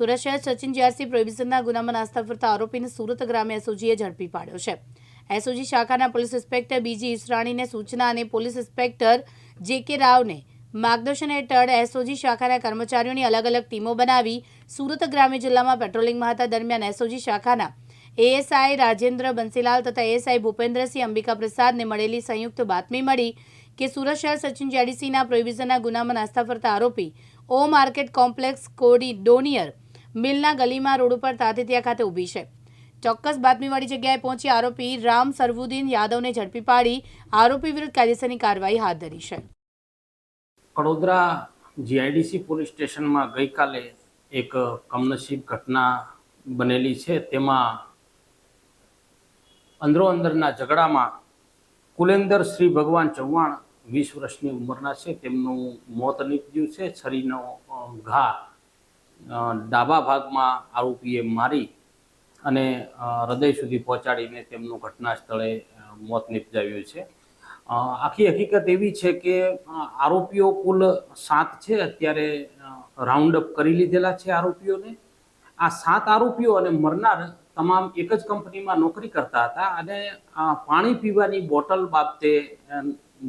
સુરત શહેર સચિન જીઆરસી પ્રોહિબિશનના ગુનામાં નાસ્તા ફરતા આરોપીને સુરત ગ્રામ્ય એસઓજીએ ઝડપી પાડ્યો છે. એસઓજી શાખાના પોલીસ ઇન્સ્પેક્ટર બીજી ઈસરાણીને સૂચના અને પોલીસ ઇન્સ્પેક્ટર જે કે રાવને માર્ગદર્શન હેઠળ એસઓજી શાખાના કર્મચારીઓની અલગ અલગ ટીમો બનાવી સુરત ગ્રામ્ય જિલ્લામાં પેટ્રોલિંગમાં હતા દરમિયાન એસઓજી શાખાના એએસઆઈ રાજેન્દ્ર બંસીલાલ તથા એએસઆઈ ભૂપેન્દ્રસિંહ અંબિકા પ્રસાદને મળેલી સંયુક્ત બાતમી મળી કે સુરત શહેર સચિન જેડીસીના પ્રોહિબિશનના ગુનામાં નાસ્તા ફરતા આરોપી ઓ માર્કેટ કોમ્પ્લેક્સ કોડી ડોનિયર મિલના ગલીમાં રોડ ઉપર તાતેતિયા ખાતે ઊભી છે. ચોક્કસ બાતમીવાળી જગ્યાએ પહોંચી આરોપી રામ સરવુદ્દીન યાદવને ઝડપી પાડી આરોપી વિરુદ્ધ કાયદેસરની કાર્યવાહી હાથ ધરી છે. વડોદરા જીઆઈડીસી પોલીસ સ્ટેશનમાં ગઈકાલે એક કમનસીબ ઘટના બનેલી છે. તેમાં અંદરો અંદરના ઝઘડામાં કુલેન્દર શ્રી ભગવાન ચૌહાણ વીસ વર્ષની ઉંમરના છે. તેમનું મોત નીપજ્યું છે. છરીનો ઘા ડાબા ભાગમાં આરોપીએ મારી અને હૃદય સુધી પહોંચાડીને તેમનું ઘટના સ્થળે મોત નિપજાવ્યું છે. આખી હકીકત એવી છે કે આરોપીઓ કુલ સાત છે. અત્યારે રાઉન્ડ અપ કરી લીધેલા છે આરોપીઓને. આ સાત આરોપીઓ અને મરનાર તમામ એક જ કંપનીમાં નોકરી કરતા હતા અને પાણી પીવાની બોટલ બાબતે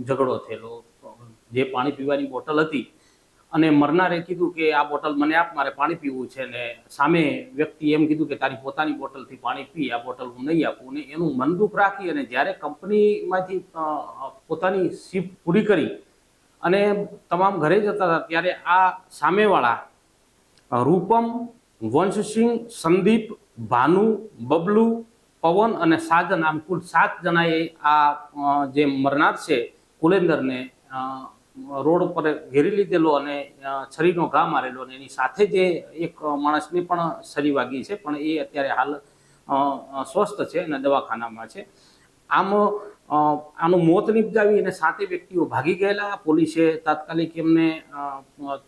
ઝઘડો થયેલો. જે પાણી પીવાની બોટલ હતી અને મરનારે કીધું કે આ બોટલ મને આપ, મારે પાણી પીવું છે. ને સામે વ્યક્તિ એમ કીધું કે તારી પોતાની બોટલથી પાણી પી, આ બોટલ હું નહીં આપું. ને એનું મન દુઃખ રાખી અને જ્યારે કંપનીમાંથી પોતાની શિફ્ટ પૂરી કરી અને તમામ ઘરે જતા હતા, ત્યારે આ સામેવાળા રૂપમ, વંશસિંહ, સંદીપ, ભાનુ, બબલુ, પવન અને સાજન, આમ કુલ સાત જણાએ આ જે મરનાર છે, કુલેન્દરને રોડ ઉપર ઘેરી લીધેલો અને છરીનો ઘા મારેલો અને એની સાથે જે એક માણસને પણ છરી વાગી છે, પણ એ અત્યારે હાલ સ્વસ્થ છે અને દવાખાનામાં છે. આમ આનું મોત નિપજાવી અને સાતે વ્યક્તિઓ ભાગી ગયેલા. પોલીસે તાત્કાલિક એમને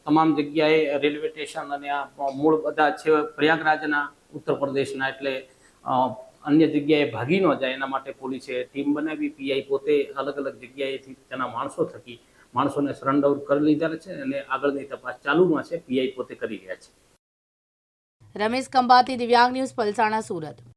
તમામ જગ્યાએ રેલવે સ્ટેશન અને આ મૂળ બધા છે પ્રયાગરાજના, ઉત્તર પ્રદેશના એટલે અન્ય જગ્યાએ ભાગી ન જાય. એના માટે પોલીસે ટીમ બનાવી. પીઆઈ પોતે અલગ અલગ જગ્યાએથી તેના માણસો થકી માણસોને સરેન્ડર કરી લીધા છે અને આગળની તપાસ ચાલુમાં છે. પીઆઈ પોતે કરી રહ્યા છે. રમેશ કંબાતી દિવ્યાંગ ન્યૂઝ, પલસાણા, સુરત.